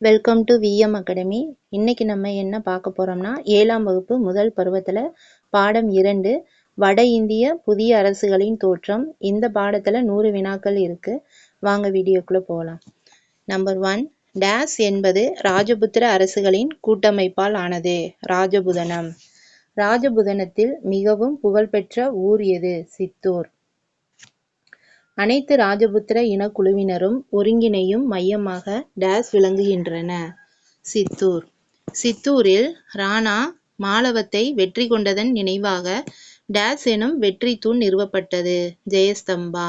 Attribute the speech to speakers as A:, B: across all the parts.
A: Welcome to VM academy இன்னைக்கு நம்ம என்ன பார்க்க போறோம்னா ஏழாம் வகுப்பு முதல் பருவத்தில் பாடம் இரண்டு வட இந்திய புதிய அரசுகளின் தோற்றம். இந்த பாடத்தில் நூறு வினாக்கள் இருக்கு. வாங்க வீடியோக்குள்ள போகலாம். நம்பர் ஒன் டேஸ் என்பது ராஜபுத்திர அரசுகளின் கூட்டமைப்பால் ஆனது. ராஜபுதனம். ராஜபுதனத்தில் மிகவும் புகழ்பெற்ற ஊர் எது? சித்தூர். அனைத்து ராஜபுத்திர இனக்குழுவினரும் ஒருங்கிணையும் மையமாக டேஸ் விளங்குகின்றன. சித்தூர். சித்தூரில் ராணா மாலவத்தை வெற்றி கொண்டதன் நினைவாக டேஸ் எனும் வெற்றி தூண் நிறுவப்பட்டது. ஜெயஸ்தம்பா.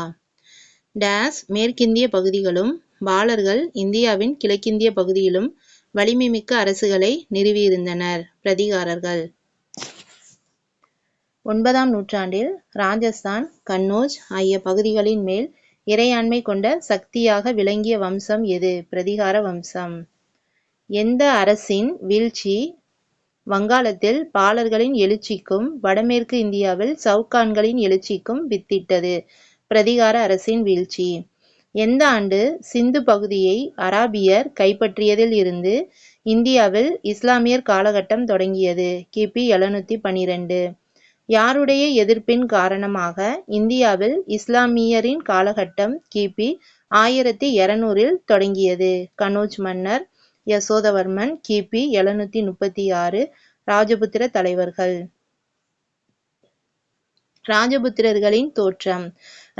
A: டேஸ் மேற்கிந்திய பகுதிகளும் பாலர்கள் இந்தியாவின் கிழக்கிந்திய பகுதியிலும் வலிமைமிக்க அரசுகளை நிறுவியிருந்தனர். பிரதிகாரர்கள். ஒன்பதாம் நூற்றாண்டில் ராஜஸ்தான் கன்னோஜ் ஆகிய பகுதிகளின் மேல் இறையாண்மை கொண்ட சக்தியாக விளங்கிய வம்சம் எது? பிரதிகார வம்சம். எந்த அரசின் வீழ்ச்சி? வங்காளத்தில் பாலர்களின் எழுச்சிக்கும் வடமேற்கு இந்தியாவில் சவுகான்களின் எழுச்சிக்கும் வித்திட்டது. பிரதிகார அரசின் வீழ்ச்சி. எந்த ஆண்டு சிந்து பகுதியை அராபியர் கைப்பற்றியதில் இருந்து இந்தியாவில் இஸ்லாமியர் காலகட்டம் தொடங்கியது? கிபி எழுநூத்தி பனிரெண்டு யாருடைய எதிர்ப்பின் காரணமாக இந்தியாவில் இஸ்லாமியரின் காலகட்டம் கிபி ஆயிரத்தி இருநூறில் தொடங்கியது. கனோஜ் மன்னர் யசோதவர்மன் கிபி எழுநூத்தி முப்பத்தி ஆறு ராஜபுத்திர தலைவர்கள். ராஜபுத்திரர்களின் தோற்றம்.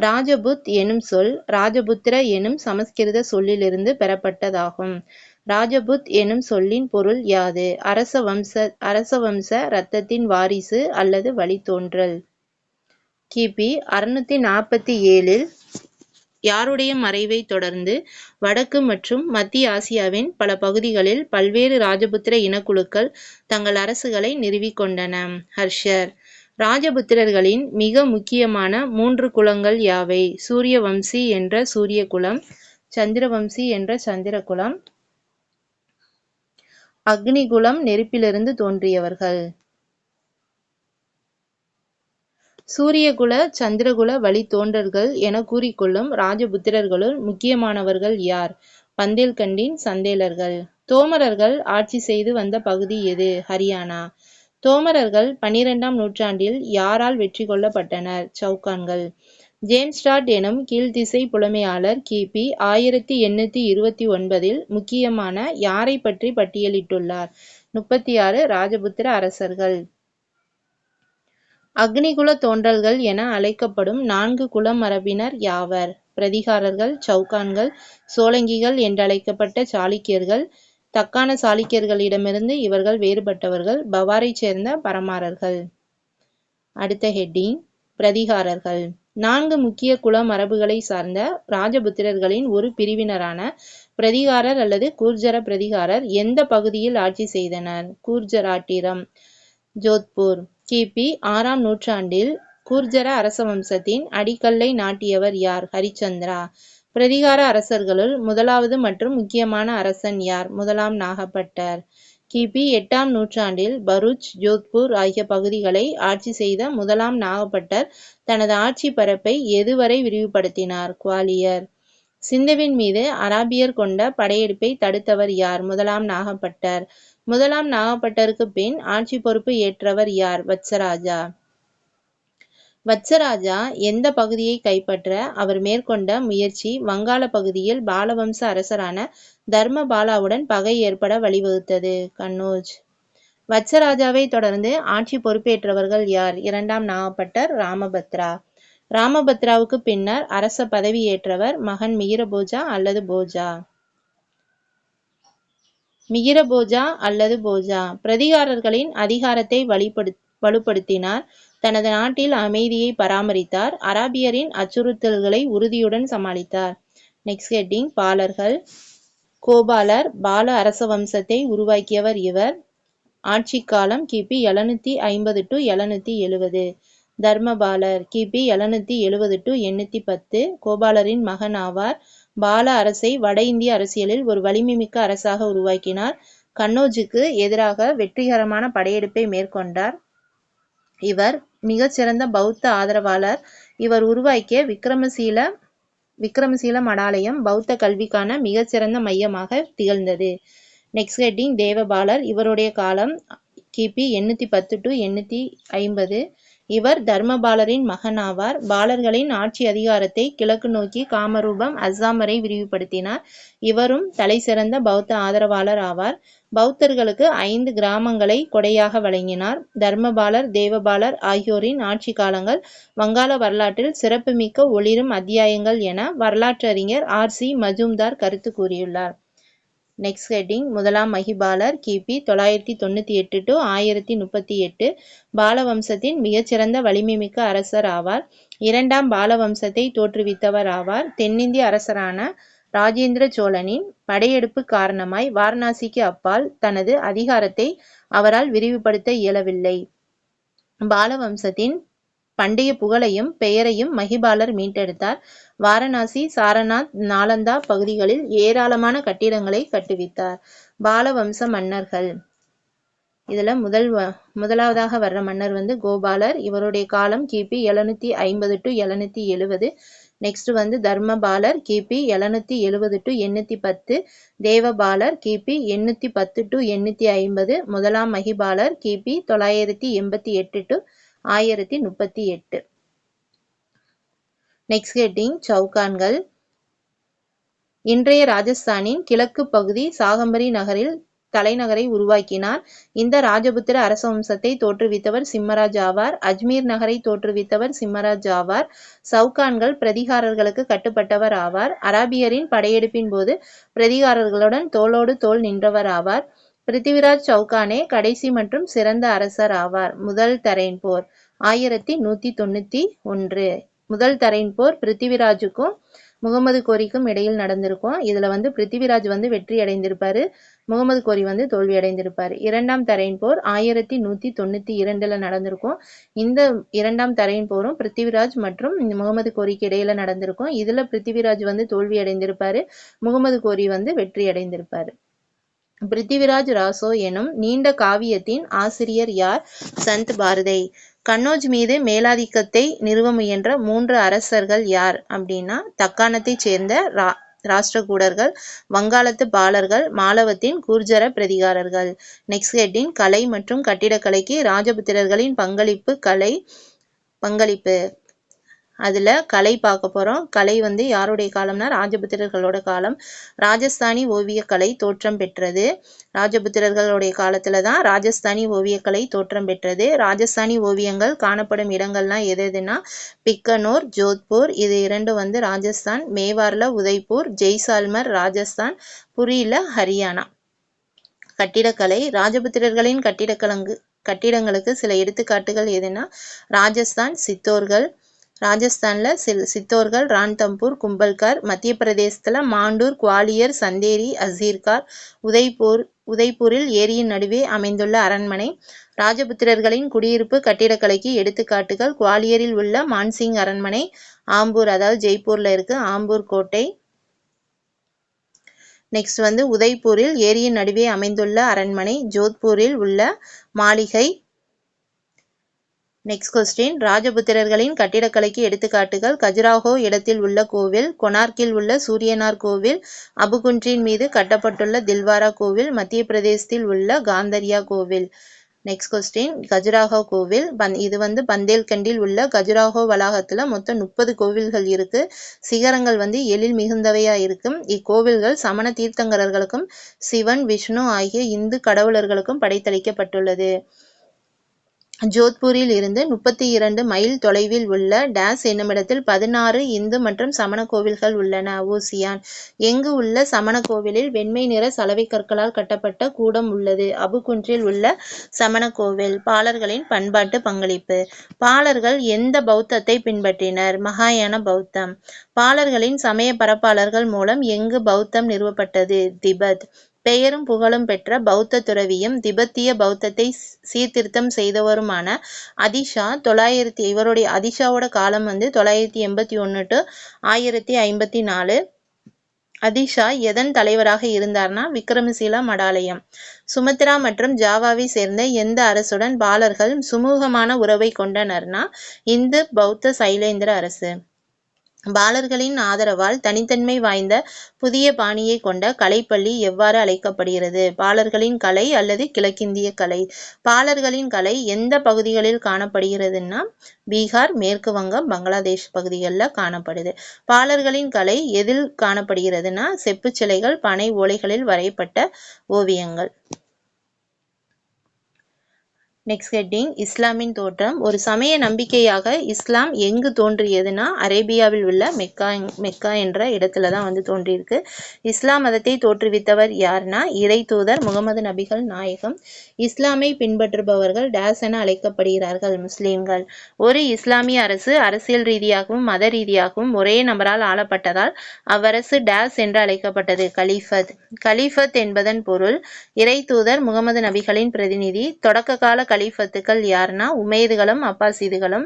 A: ராஜபுத் எனும் சொல் ராஜபுத்திர எனும் சமஸ்கிருத சொல்லிலிருந்து பெறப்பட்டதாகும். ராஜபுத் எனும் சொல்லின் பொருள் யாது? அரச வம்ச அரச வம்ச இரத்தத்தின் வாரிசு அல்லது வழித்தோன்றல்? கிபி அறுநூத்தி நாற்பத்தி ஏழில் யாருடைய மறைவை தொடர்ந்து வடக்கு மற்றும் மத்திய ஆசியாவின் பல பகுதிகளில் பல்வேறு ராஜபுத்திர இனக்குழுக்கள் தங்கள் அரசுகளை நிறுவிக்கொண்டன ஹர்ஷர். ராஜபுத்திரர்களின் மிக முக்கியமான மூன்று குலங்கள் யாவை? சூரிய வம்சி என்ற சூரிய குலம் சந்திரவம்சி என்ற சந்திர குலம் அக்னிகுலம் நெருப்பிலிருந்து தோன்றியவர்கள். சூரியகுல சந்திரகுல வழி தோன்றல்கள் என கூறிக்கொள்ளும் ராஜபுத்திரர்களுள் முக்கியமானவர்கள் யார்? பந்தேல்கண்டின் சந்தேலர்கள். தோமரர்கள் ஆட்சி செய்து வந்த பகுதி எது? ஹரியானா. தோமரர்கள் பனிரெண்டாம் நூற்றாண்டில் யாரால் வெற்றி கொள்ளப்பட்டனர்? சவுகான்கள். ஜேம்ஸ்டாட் எனும் கீழ்திசை புலமையாளர் கிபி ஆயிரத்தி எண்ணூத்தி இருபத்தி ஒன்பதில் முக்கியமான யாரை பற்றி பட்டியலிட்டுள்ளார்? முப்பத்தி ஆறு ராஜபுத்திர அரசர்கள். அக்னிகுல தோன்றல்கள் என அழைக்கப்படும் நான்கு குலமரபினர் யாவர்? பிரதிகாரர்கள் சவுகான்கள் சோலங்கிகள் என்றழைக்கப்பட்ட சாளுக்கியர்கள். தக்கான சாளுக்கியர்களிடமிருந்து இவர்கள் வேறுபட்டவர்கள். பவாரைச் சேர்ந்த பரமாரர்கள். அடுத்த ஹெட்டிங். பிரதிகாரர்கள். நான்கு முக்கிய குல மரபுகளை சார்ந்த ராஜபுத்திரர்களின் ஒரு பிரிவினரான பிரதிகாரர் அல்லது கூர்ஜர பிரதிகாரர் எந்த பகுதியில் ஆட்சி செய்தனர்? கூர்ஜராட்டிரம் ஜோத்பூர். கிபி ஆறாம் நூற்றாண்டில் கூர்ஜர அரச வம்சத்தின் அடிக்கல்லை நாட்டியவர் யார்? ஹரிச்சந்திரா. பிரதிகார அரசர்களுள் முதலாவது மற்றும் முக்கியமான அரசன் யார்? முதலாம் நாகப்பட்டர். கிபி எட்டாம் நூற்றாண்டில் பரூச் ஜோத்பூர் ஆகிய பகுதிகளை ஆட்சி செய்த முதலாம் நாகப்பட்டர் தனது ஆட்சி பரப்பை எதுவரை விரிவுபடுத்தினார்? குவாலியர். சிந்துவின் மீது அராபியர் கொண்ட படையெடுப்பை தடுத்தவர் யார்? முதலாம் நாகப்பட்டர். முதலாம் நாகப்பட்டருக்கு பின் ஆட்சி பொறுப்பு ஏற்றவர் யார்? வத்சராஜா. வத்சராஜா எந்த பகுதியை கைப்பற்ற அவர் மேற்கொண்ட முயற்சி வங்காள பகுதியில் பாலவம்ச அரசரான தர்மபாலாவுடன் பகை ஏற்பட வழிவகுத்தது. கன்னோஜ் வத்சராஜாவை தொடர்ந்து ஆட்சி பொறுப்பேற்றவர்கள் யார்? இரண்டாம் நாகப்பட்டர் ராமபத்ரா. ராமபத்ராவுக்கு பின்னர் அரச பதவி ஏற்றவர் மகன் மிகிரபோஜா அல்லது போஜா? மிகிரபோஜா அல்லது போஜா? பிரதிகாரர்களின் அதிகாரத்தை வழிபடு வலுப்படுத்தினார். தனது நாட்டில் அமைதியை பராமரித்தார். அராபியரின் அச்சுறுத்தல்களை உறுதியுடன் சமாளித்தார். Next heading பாலர்கள். கோபாலர் பால அரச வம்சத்தை உருவாக்கியவர் இவர். ஆட்சி காலம் கிபி எழுநூத்தி ஐம்பது டு எழுநூத்தி எழுவது. தர்மபாலர் கிபி எழுநூத்தி எழுவது டு எண்ணூத்தி பத்து. கோபாலரின் மகன் ஆவார். பால அரசை வட இந்திய அரசியலில் ஒரு வலிமைமிக்க அரசாக உருவாக்கினார். கன்னோஜுக்கு எதிராக வெற்றிகரமான படையெடுப்பை மேற்கொண்டார். இவர் மிகச்சிறந்த பௌத்த ஆதரவாளர். இவர் உருவாக்கிய விக்ரமசீல விக்ரமசீல மடாலயம் பௌத்த கல்விக்கான மிகச்சிறந்த மையமாக திகழ்ந்தது. நெக்ஸ்ட் ஹெட்டிங் தேவபாலர். இவருடைய காலம் கிபி எண்ணூற்றி பத்து டு எண்ணூற்றி ஐம்பது. இவர் தர்மபாலரின் மகன் ஆவார் பாலர்களின் ஆட்சி அதிகாரத்தை கிழக்கு நோக்கி காமரூபம் அஸ்ஸாம் வரை விரிவுபடுத்தினார். இவரும் தலைசிறந்த பௌத்த ஆதரவாளர் ஆவார். பௌத்தர்களுக்கு ஐந்து கிராமங்களை கொடையாக வழங்கினார். தர்மபாலர் தேவபாலர் ஆகியோரின் ஆட்சி காலங்கள் வங்காள வரலாற்றில் சிறப்புமிக்க ஒளிரும் அத்தியாயங்கள் என வரலாற்றறிஞர் ஆர் சி மஜூம்தார் கருத்து கூறியுள்ளார். நெக்ஸ்ட் ஹெட்டிங் முதலாம் மகிபாலர் கிபி தொள்ளாயிரத்தி தொண்ணூற்றி எட்டு டு ஆயிரத்தி முப்பத்தி எட்டு பாலவம்சத்தின் மிகச்சிறந்த வலிமைமிக்க அரசர் ஆவார். இரண்டாம் பாலவம்சத்தை தோற்றுவித்தவர் ஆவார். தென்னிந்திய அரசரான ராஜேந்திர சோழனின் படையெடுப்பு காரணமாய் வாரணாசிக்கு அப்பால் தனது அதிகாரத்தை அவரால் விரிவுபடுத்த இயலவில்லை. பாலவம்சத்தின் பண்டைய புகழையும் பெயரையும் மகிபாலர் மீட்டெடுத்தார். வாரணாசி சாரநாத் நாலந்தா பகுதிகளில் ஏராளமான கட்டிடங்களை கட்டுவித்தார். பாலவம்ச மன்னர்கள். இதுல முதல் முதலாவதாக வர்ற மன்னர் வந்து கோபாலர். இவருடைய காலம் கிபி எழுநூத்தி ஐம்பது டு எழுநூத்தி எழுவது நெக்ஸ்ட் வந்து தர்மபாலர் கிபி எழுநூத்தி எழுவது டு எண்ணூத்தி பத்து. தேவபாலர் கிபி எண்ணூத்தி பத்து டு எண்ணூத்தி ஐம்பது. முதலாம் மகிபாலர் கிபி தொள்ளாயிரத்தி எண்பத்தி எட்டு டு ஆயிரத்தி முப்பத்தி எட்டு. நெக்ஸ்ட் ஹெட்டிங் சவுகான்கள் இன்றைய ராஜஸ்தானின் கிழக்கு பகுதி சாகம்பரி நகரில் தலைநகரை உருவாக்கினார். இந்த ராஜபுத்திர அரச வம்சத்தை தோற்றுவித்தவர் சிம்மராஜ் ஆவார். அஜ்மீர் நகரை தோற்றுவித்தவர் சிம்மராஜ் ஆவார். சவுகான்கள் பிரதிகாரர்களுக்கு கட்டுப்பட்டவர் ஆவார். அராபியரின் படையெடுப்பின் போது பிரதிகாரர்களுடன் தோளோடு தோல் நின்றவர் ஆவார். பிருத்திவிராஜ் சௌகானே கடைசி மற்றும் சிறந்த அரசர் ஆவார். முதல் தரையின் போர் ஆயிரத்தி நூத்தி தொண்ணூத்தி ஒன்று. முதல் தரையின் போர் பிருத்திவிராஜுக்கும் முகமது கோரிக்கும் இடையில் நடந்திருக்கும். இதுல வந்து பிருத்திவிராஜ் வந்து வெற்றி அடைந்திருப்பாரு. முகமது கோரி வந்து தோல்வி அடைந்திருப்பாரு. இரண்டாம் தரையின் போர் ஆயிரத்தி நூத்தி தொண்ணூத்தி இரண்டுல நடந்திருக்கும். இந்த இரண்டாம் தரையின் போரும் பிருத்திவிராஜ் மற்றும் முகமது கோரிக்கு இடையில நடந்திருக்கும். இதுல பிருத்திவிராஜ் வந்து தோல்வி அடைந்திருப்பாரு. முகமது கோரி வந்து வெற்றி அடைந்திருப்பாரு. பிருத்திவிராஜ் ராசோ எனும் நீண்ட காவியத்தின் ஆசிரியர் யார்? சந்த் பாரதை. கன்னோஜ் மீது மேலாதிக்கத்தை நிறுவ முயன்ற மூன்று அரசர்கள் யார் அப்படின்னா தக்காணத்தைச் சேர்ந்த ரா ராஷ்டிரகூடர்கள் வங்காளத்து பாலர்கள் மாலவத்தின் கூர்ஜர பிரதிகாரர்கள். நெக்ஸ்ட் ஹெட்டின் கலை மற்றும் கட்டிடக்கலைக்கு ராஜபுத்திரர்களின் பங்களிப்பு கலை பங்களிப்பு. அதில் கலை பார்க்க போகிறோம் கலை வந்து யாருடைய காலம்னா ராஜபுத்திரர்களோட காலம். ராஜஸ்தானி ஓவியக்கலை தோற்றம் பெற்றது. ராஜபுத்திரர்களுடைய காலத்தில் தான் ராஜஸ்தானி ஓவியக்கலை தோற்றம் பெற்றது. ராஜஸ்தானி ஓவியங்கள் காணப்படும் இடங்கள்லாம் எது எதுனா பிக்கனூர் ஜோத்பூர் இது இரண்டும் வந்து ராஜஸ்தான் மேவாரில் உதய்பூர் ஜெய்சால்மர் ராஜஸ்தான் புரியில ஹரியானா. கட்டிடக்கலை ராஜபுத்திரர்களின் கட்டிடக்கலங்கு கட்டிடங்களுக்கு சில எடுத்துக்காட்டுகள் எதுனா ராஜஸ்தான் சித்தோர்கள் ராஜஸ்தானில் சில் சித்தோர்கள் ரான்தம்பூர் கும்பல்கர் மத்திய பிரதேசத்தில் மாண்டூர் குவாலியர் சந்தேரி அசீர்கார் உதய்பூர் உதய்பூரில் ஏரியின் நடுவே அமைந்துள்ள அரண்மனை ராஜபுத்திரர்களின் குடியிருப்பு கட்டிடக்கலைக்கு எடுத்துக்காட்டுகள் குவாலியரில் உள்ள மான்சிங் அரண்மனை ஆம்பூர் அதாவது ஜெய்ப்பூரில் இருக்கு ஆம்பூர் கோட்டை. நெக்ஸ்ட் வந்து உதய்பூரில் ஏரியின் நடுவே அமைந்துள்ள அரண்மனை ஜோத்பூரில் உள்ள மாளிகை நெக்ஸ்ட் கொஸ்டின் ராஜபுத்திரர்களின் கட்டிடக்கலைக்கு எடுத்துக்காட்டுகள் கஜுராஹோ இடத்தில் உள்ள கோவில் கொனார்க்கில் உள்ள சூரியனார் கோவில் அபுகுன்றின் மீது கட்டப்பட்டுள்ள தில்வாரா கோவில் மத்திய பிரதேசத்தில் உள்ள காந்தரியா கோவில். நெக்ஸ்ட் கொஸ்டின் கஜுராஹோ கோவில் பந் இது வந்து பந்தேல்கண்டில் உள்ள கஜுராஹோ வளாகத்தில் மொத்தம் முப்பது கோவில்கள் இருக்கு. சிகரங்கள் வந்து எழில் மிகுந்தவையா இருக்கும். இக்கோவில்கள் சமண தீர்த்தங்கரர்களுக்கும் சிவன் விஷ்ணு ஆகிய இந்து கடவுளர்களுக்கும் படைத்தளிக்கப்பட்டுள்ளது. ஜோத்பூரில் இருந்து முப்பத்தி இரண்டு மைல் தொலைவில் உள்ள டேஸ் என்னுமிடத்தில் பதினாறு இந்து மற்றும் சமண கோவில்கள் உள்ளன. ஓசியான் எங்கு உள்ள சமண கோவிலில் வெண்மை நிற சலவை கற்களால் கட்டப்பட்ட கூடம் உள்ளது. அபுகுன்றில் உள்ள சமண கோவில். பாலர்களின் பண்பாட்டு பங்களிப்பு. பாலர்கள் எந்த பௌத்தத்தை பின்பற்றினர்? மகாயான பௌத்தம். பாலர்களின் சமய பரப்பாளர்கள் மூலம் எங்கு பௌத்தம் நிறுவப்பட்டது? திபெத். பெயரும் புகழும் பெற்ற பௌத்த துறவியும் திபெத்திய பௌத்தத்தை சீர்திருத்தம் செய்தவருமான அதிஷா தொள்ளாயிரத்தி இவருடைய அதிஷாவோட காலம் வந்து தொள்ளாயிரத்தி எண்பத்தி ஒன்று டு ஆயிரத்தி ஐம்பத்தி நாலு. அதிஷா எதன் தலைவராக இருந்தார்னா? விக்ரமசீலா மடாலயம். சுமத்ரா மற்றும் ஜாவாவை சேர்ந்த எந்த அரசுடன் பாலர்கள் சுமூகமான உறவை கொண்டனர்னா? இந்து பௌத்த சைலேந்திர அரசு. பாலர்களின் ஆதரவால் தனித்தன்மை வாய்ந்த புதிய பாணியை கொண்ட கலைப்பள்ளி எவ்வாறு அழைக்கப்படுகிறது? பாலர்களின் கலை அல்லது கிழக்கிந்திய கலை? பாலர்களின் கலை எந்த பகுதிகளில் காணப்படுகிறதுன்னா பீகார் மேற்கு வங்கம் பங்களாதேஷ் பகுதிகளில் காணப்படுது. பாலர்களின் கலை எதில் காணப்படுகிறதுனா செப்புச்சிலைகள் பனை ஓலைகளில் வரையப்பட்ட ஓவியங்கள். நெக்ஸ்ட் ஹெட்டிங் இஸ்லாமின் தோற்றம். ஒரு சமய நம்பிக்கையாக இஸ்லாம் எங்கு தோன்றியதுன்னா அரேபியாவில் உள்ள மெக்கா மெக்கா என்ற இடத்துல தான் வந்து தோன்றியிருக்கு. இஸ்லாம் மதத்தை தோற்றுவித்தவர் யார்னா இறை தூதர் முகமது நபிகள் நாயகம். இஸ்லாமை பின்பற்றுபவர்கள் டேஸ் என அழைக்கப்படுகிறார்கள் முஸ்லீம்கள். ஒரு இஸ்லாமிய அரசு அரசியல் ரீதியாகவும் மத ரீதியாகவும் ஒரே நபரால் ஆளப்பட்டதால் அவ்வரசு டேஸ் என்று அழைக்கப்பட்டது கலீஃபத். கலீஃபத் என்பதன் பொருள் இறை தூதர் முகமது நபிகளின் பிரதிநிதி தொடக்க கால கலீஃபத்துக்கள் யாருன்னா உமேதுகளும் அப்பாசீதுகளும்.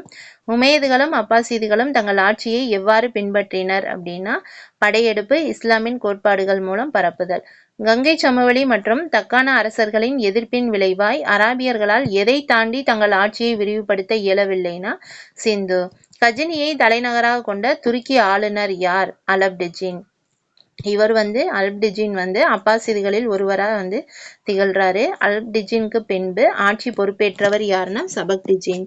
A: உமேதுகளும் அப்பாசிதுகளும் தங்கள் ஆட்சியை எவ்வாறு பின்பற்றினர் அப்படின்னா படையெடுப்பு இஸ்லாமின் கோட்பாடுகள் மூலம் பரப்புதல். கங்கை சமவெளி மற்றும் தக்கான அரசர்களின் எதிர்ப்பின் விளைவாய் அராபியர்களால் எதை தாண்டி தங்கள் ஆட்சியை விரிவுபடுத்த இயலவில்லைனா சிந்து. கஜினியை தலைநகராக கொண்ட துருக்கி ஆளுநர் யார்? அலப்டிஜின். இவர் வந்து அல்ப்டிஜின் வந்து அப்பாசிதுகளில் ஒருவராக வந்து திகழ்றாரு. அல்ப்டிஜினுக்கு பின்பு ஆட்சி பொறுப்பேற்றவர் யாருன்னா சபக்டிஜின்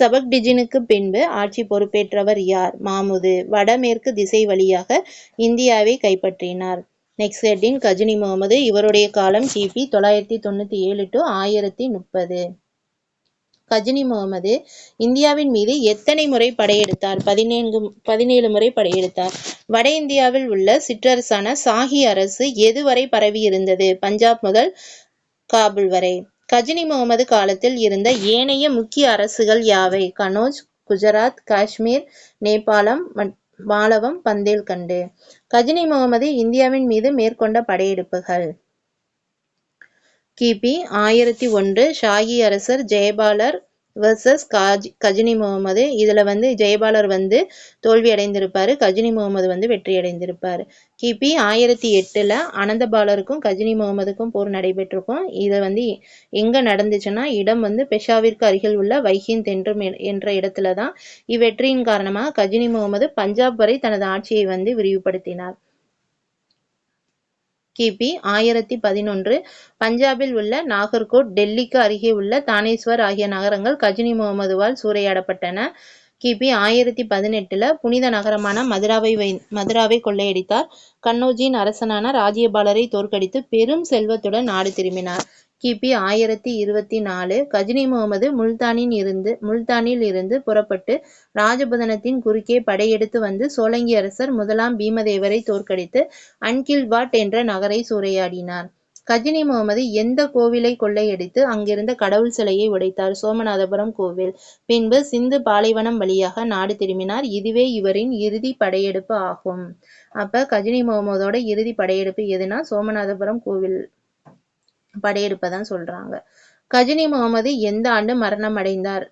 A: சபக்டிஜினுக்கு பின்பு ஆட்சி பொறுப்பேற்றவர் யார்? மாமுது. வடமேற்கு திசை வழியாக இந்தியாவை கைப்பற்றினார். Next heading Ghazni Muhammad. இவருடைய காலம் கிபி தொள்ளாயிரத்தி தொண்ணூற்றி ஏழு டு ஆயிரத்தி முப்பது. கஜினி முகமது இந்தியாவின் மீது எத்தனை முறை படையெடுத்தார்? பதினேழு பதினேழு முறை படையெடுத்தார். வட இந்தியாவில் உள்ள சிற்றரசான சாஹி அரசு எதுவரை பரவி இருந்தது பஞ்சாப் முதல் காபுல் வரை. கஜினி முகமது காலத்தில் இருந்த ஏனைய முக்கிய அரசுகள் யாவை? கனோஜ் குஜராத் காஷ்மீர் நேபாளம் மாலவம் பந்தேல்கண்டு. கஜினி முகமது இந்தியாவின் மீது மேற்கொண்ட படையெடுப்புகள். கிபி ஆயிரத்தி ஒன்று ஷாகி அரசர் ஜெயபாலர் வர்சஸ் காஜ் கஜினி முகமது. இதில் வந்து ஜெயபாலர் வந்து தோல்வி அடைந்திருப்பார். கஜினி முகமது வந்து வெற்றி அடைந்திருப்பார். கிபி ஆயிரத்தி எட்டில் அனந்தபாலருக்கும் கஜினி முகமதுக்கும் போர் நடைபெற்றிருக்கும். இதை வந்து எங்கே நடந்துச்சுன்னா இடம் வந்து பெஷாவிற்கு அருகில் உள்ள வைஹின் தென்றும் என்ற இடத்துல தான் இவ்வெற்றியின் காரணமாக கஜினி முகமது பஞ்சாப் வரை தனது ஆட்சியை வந்து விரிவுபடுத்தினார். கிபி ஆயிரத்தி பதினொன்று. பஞ்சாபில் உள்ள நாகர்கோட் டெல்லிக்கு அருகே உள்ள தானேஸ்வர் ஆகிய நகரங்கள் கஜினி முகமதுவால் சூறையாடப்பட்டன. கிபி ஆயிரத்தி பதினெட்டுல புனித நகரமான மதுராவை வை மதுராவை கொள்ளையடித்தார். கன்னோஜியின் அரசனான ராஜ்யபாலரை தோற்கடித்து பெரும் செல்வத்துடன் நாடு திரும்பினார். கிபி ஆயிரத்தி இருபத்தி நாலு. கஜினி முகமது முல்தானின் இருந்து முல்தானில் இருந்து புறப்பட்டு ராஜபுதனத்தின் குறுக்கே படையெடுத்து வந்து சோழங்கி அரசர் முதலாம் பீமதேவரை தோற்கடித்து அன்கில்வாட் என்ற நகரை சூறையாடினார். கஜினி முகமது எந்த கோவிலை கொள்ளையடித்து அங்கிருந்த கடவுள் சிலையை உடைத்தார்? சோமநாதபுரம் கோவில். பின்பு சிந்து பாலைவனம் வழியாக நாடு திரும்பினார். இதுவே இவரின் இறுதி படையெடுப்பு ஆகும். அப்ப கஜினி முகமதோட இறுதி படையெடுப்பு எதுனா? சோமநாதபுரம் கோவில். படையெடுப்பதான் சொல்றாங்க. கஜினி முகமது எந்த ஆண்டு மரணம் அடைந்தார்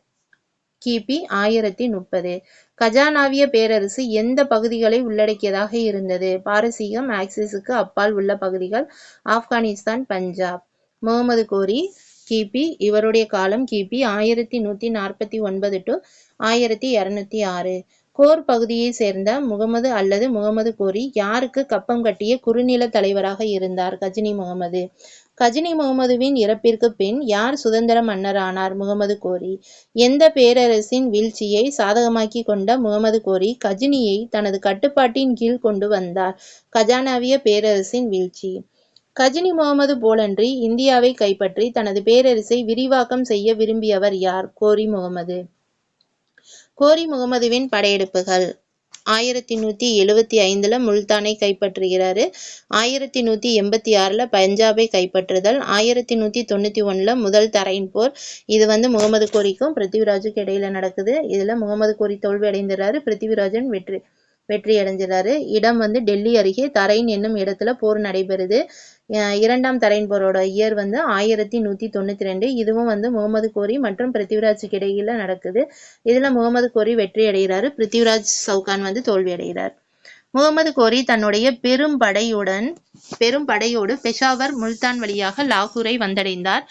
A: கிபி ஆயிரத்தி முப்பது. கஜானாவிய பேரரசு எந்த பகுதிகளை உள்ளடக்கியதாக இருந்தது? பாரசீகம் ஆக்சிஸுக்கு அப்பால் உள்ள பகுதிகள் ஆப்கானிஸ்தான் பஞ்சாப். முகமது கோரி கிபி இவருடைய காலம் கிபி ஆயிரத்தி நூத்தி நாற்பத்தி ஒன்பது டு ஆயிரத்தி இருநூத்தி ஆறு. கோர் பகுதியை சேர்ந்த முகமது அல்லது முகமது கோரி யாருக்கு கப்பம் கட்டிய குறுநில தலைவராக இருந்தார் கஜினி முகமது? கஜினி முகமதுவின் இறப்பிற்கு பின் யார் சுதந்திர மன்னரானார் முகமது கோரி? எந்த பேரரசின் வீழ்ச்சியை சாதகமாக்கி கொண்ட முகமது கோரி கஜினியை தனது கட்டுப்பாட்டின் கீழ் கொண்டு வந்தார். கஜானாவிய பேரரசின் வீழ்ச்சி. கஜினி முகமது போலன்றி இந்தியாவை கைப்பற்றி தனது பேரரசை விரிவாக்கம் செய்ய விரும்பியவர் யார்? கோரி முகமது. கோரி முகமதுவின் படையெடுப்புகள். ஆயிரத்தி நூற்றி எழுவத்தி ஐந்தில் முல்தானை கைப்பற்றுகிறாரு. ஆயிரத்தி நூற்றி எண்பத்தி ஆறில் பஞ்சாபை கைப்பற்றுதல். ஆயிரத்தி நூற்றி தொண்ணூற்றி ஒன்றில் முதல் தரையின் போர். இது வந்து முகமது கோரிக்கும் பிருத்திவிராஜுக்கு இடையில நடக்குது. இதில் முகமது கோரி தோல்வி அடைந்துறாரு பிருத்திவிராஜன் வெற்றி வெற்றி அடைஞ்சிறாரு இடம் வந்து டெல்லி அருகே தரைன் என்னும் இடத்துல போர் நடைபெறுது. இரண்டாம் தரைன் போரோட இயர் வந்து ஆயிரத்தி நூற்றி தொண்ணூற்றி ரெண்டு. இதுவும் வந்து முகமது கோரி மற்றும் பிருத்திவிராஜுக்கு இடையில நடக்குது. இதில் முகமது கோரி வெற்றி அடைகிறாரு. பிருத்திவிராஜ் சவுகான் வந்து தோல்வி அடைகிறார். முகமது கோரி தன்னுடைய பெரும் படையுடன் பெரும் படையோடு பெஷாவர் முல்தான் வழியாக லாகூரை வந்தடைந்தார்.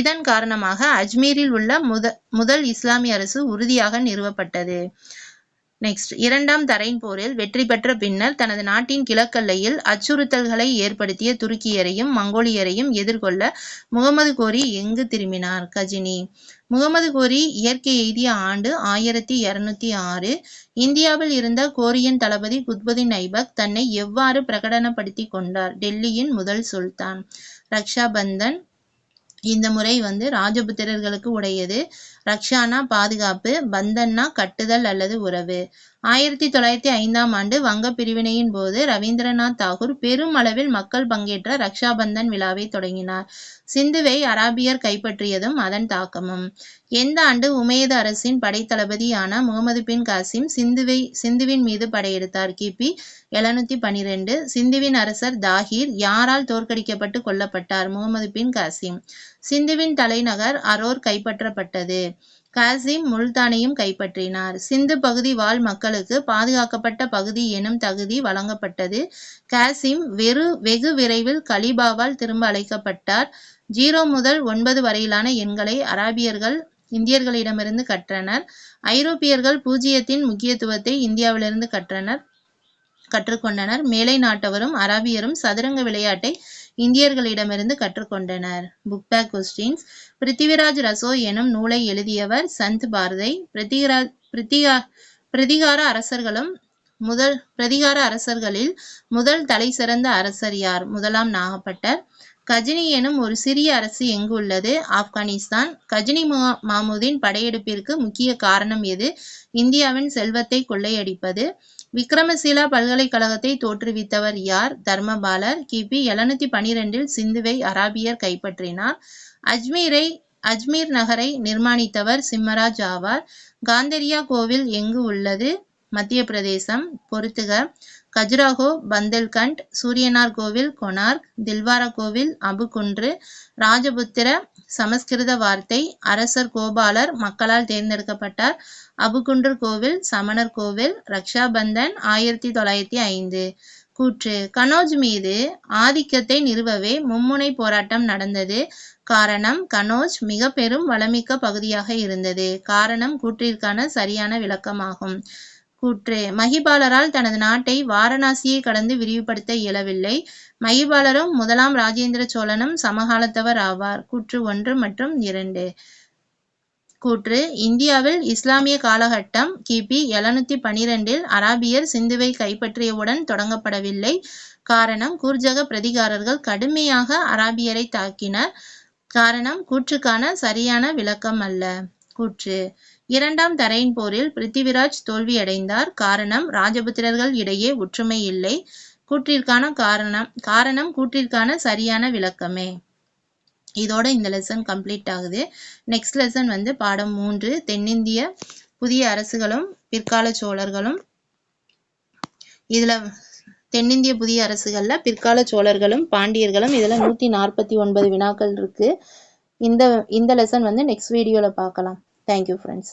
A: இதன் காரணமாக அஜ்மீரில் உள்ள முத முதல் இஸ்லாமிய அரசு உறுதியாக நிறுவப்பட்டது. நெக்ஸ்ட் இரண்டாம் தரைன் போரில் வெற்றி பெற்ற பின்னர் தனது நாட்டின் கிழக்கல்லையில் அச்சுறுத்தல்களை ஏற்படுத்திய துருக்கியரையும் மங்கோலியரையும் எதிர்கொள்ள முகமது கோரி எங்கு திரும்பினார் கஜினி? முகமது கோரி இயற்கை எய்திய ஆண்டு ஆயிரத்தி இருநூத்தி ஆறு. இந்தியாவில் இருந்த கோரியன் தளபதி குத்புதீன் ஐபக் தன்னை எவ்வாறு பிரகடனப்படுத்தி கொண்டார்? டெல்லியின் முதல் சுல்தான். ரக்ஷா பந்தன் இந்த முறை வந்து ராஜபுத்திரர்களுக்கு உடையது. ரக்ஷானா பாதுகாப்பு பந்தன்னா கட்டுதல் அல்லது உறவு. ஆயிரத்தி தொள்ளாயிரத்தி ஐந்தாம் ஆண்டு வங்க பிரிவினையின் போது ரவீந்திரநாத் தாகூர் பெரும் அளவில் மக்கள் பங்கேற்ற ரக்ஷாபந்தன் விழாவை தொடங்கினார். சிந்துவை அராபியர் கைப்பற்றியதும் அதன் தாக்கமும். எந்த ஆண்டு உமேது அரசின் படைத்தளபதியான முகமது பின் காசிம் சிந்துவை சிந்துவின் மீது படையெடுத்தார். கிபி எழுநூத்தி பனிரெண்டு. சிந்துவின் அரசர் தாகிர் யாரால் தோற்கடிக்கப்பட்டு கொல்லப்பட்டார்? முகமது பின் காசிம். சிந்துவின் தலைநகர் அரோர் கைப்பற்றப்பட்டது. காசிம் முல்தானையும் கைப்பற்றினார். சிந்து பகுதி வாழ் மக்களுக்கு பாதுகாக்கப்பட்ட பகுதி எனும் தகுதி வழங்கப்பட்டது. காசிம் வெறு வெகு விரைவில் கலிபாவால் திரும்ப அழைக்கப்பட்டார். ஜீரோ முதல் ஒன்பது வரையிலான எண்களை அராபியர்கள் இந்தியர்களிடமிருந்து கற்றனர். ஐரோப்பியர்கள் பூஜ்ஜியத்தின் முக்கியத்துவத்தை இந்தியாவிலிருந்து கற்றனர் கற்றுக்கொண்டனர். மேலை நாட்டவரும் அராபியரும் சதுரங்க விளையாட்டை இந்தியர்களிடமிருந்து கற்றுக்கொண்டனர். Book back questions Prithviraj Raso எனும் நூலை எழுதியவர் சந்த் பாரதை. பிருத்திவிராஜ் பிரதிகா பிரதிகார அரசர்களும் முதல் பிரதிகார அரசர்களில் முதல் தலை சிறந்த அரசர் யார்? முதலாம் நாகப்பட்டர். கஜினி எனும் ஒரு சிறிய அரசு எங்கு உள்ளது? ஆப்கானிஸ்தான். கஜினி மாமூதின் படையெடுப்பிற்கு முக்கிய காரணம் எது? இந்தியாவின் செல்வத்தை கொள்ளையடிப்பது. விக்ரமசீலா பல்கலைக்கழகத்தை தோற்றுவித்தவர் யார்? தர்மபாலர். கிபி எழுநூத்தி பனிரெண்டில் சிந்துவை அராபியர் கைப்பற்றினார். அஜ்மீரை அஜ்மீர் நகரை நிர்மாணித்தவர் சிம்மராஜ் ஆவார். காந்தரியா கோவில் எங்கு உள்ளது? மத்திய பிரதேசம் பொறுத்துக. கஜுராஹோ பந்தல்கண்ட் சூரியனார் கோவில் கொனார்க் தில்வாரா கோவில் அபுகுன்று ராஜபுத்திர சமஸ்கிருத வார்த்தை அரசர் கோபாலர் மக்களால் தேர்ந்தெடுக்கப்பட்டார். அபுகுன்று கோவில் சமணர் கோவில் ரக்ஷாபந்தன் ஆயிரத்தி தொள்ளாயிரத்தி ஐந்து. கூற்று கனோஜ் மீது ஆதிக்கத்தை நிறுவவே மும்முனை போராட்டம் நடந்தது. காரணம் கனோஜ் மிக பெரும் வளமிக்க பகுதியாக இருந்தது. காரணம் கூற்றிற்கான சரியான விளக்கமாகும். கூற்று. மகிபாலரால் தனது நாட்டை வாரணாசியை கடந்து விரிவுபடுத்த இயலவில்லை. மகிபாலரும் முதலாம் ராஜேந்திர சோழனும் சமகாலத்தவர் ஆவார். கூற்று ஒன்று மற்றும் இரண்டு. கூற்று இந்தியாவில் இஸ்லாமிய காலகட்டம் கிபி எழுநூத்தி பனிரெண்டில் அராபியர் சிந்துவை கைப்பற்றியவுடன் தொடங்கப்படவில்லை. காரணம் கூர்ஜக பிரதிகாரர்கள் கடுமையாக அராபியரை தாக்கினர். காரணம் கூற்றுக்கான சரியான விளக்கம் அல்ல கூற்று. இரண்டாம் தரையின் போரில் பிருத்திவிராஜ் தோல்வியடைந்தார். காரணம் ராஜபுத்திரர்கள் இடையே ஒற்றுமை இல்லை. கூற்றிற்கான காரணம் காரணம் கூற்றிற்கான சரியான விளக்கமே. இதோட இந்த லெசன் கம்ப்ளீட் ஆகுது. நெக்ஸ்ட் லெசன் வந்து பாடம் மூன்று. தென்னிந்திய புதிய அரசுகளும் பிற்கால சோழர்களும் இதுல தென்னிந்திய புதிய அரசுகள்ல பிற்கால சோழர்களும் பாண்டியர்களும் இதுல நூத்தி நாற்பத்தி ஒன்பது வினாக்கள் இருக்கு. இந்த இந்த லெசன் வந்து நெக்ஸ்ட் வீடியோல பார்க்கலாம். Thank you friends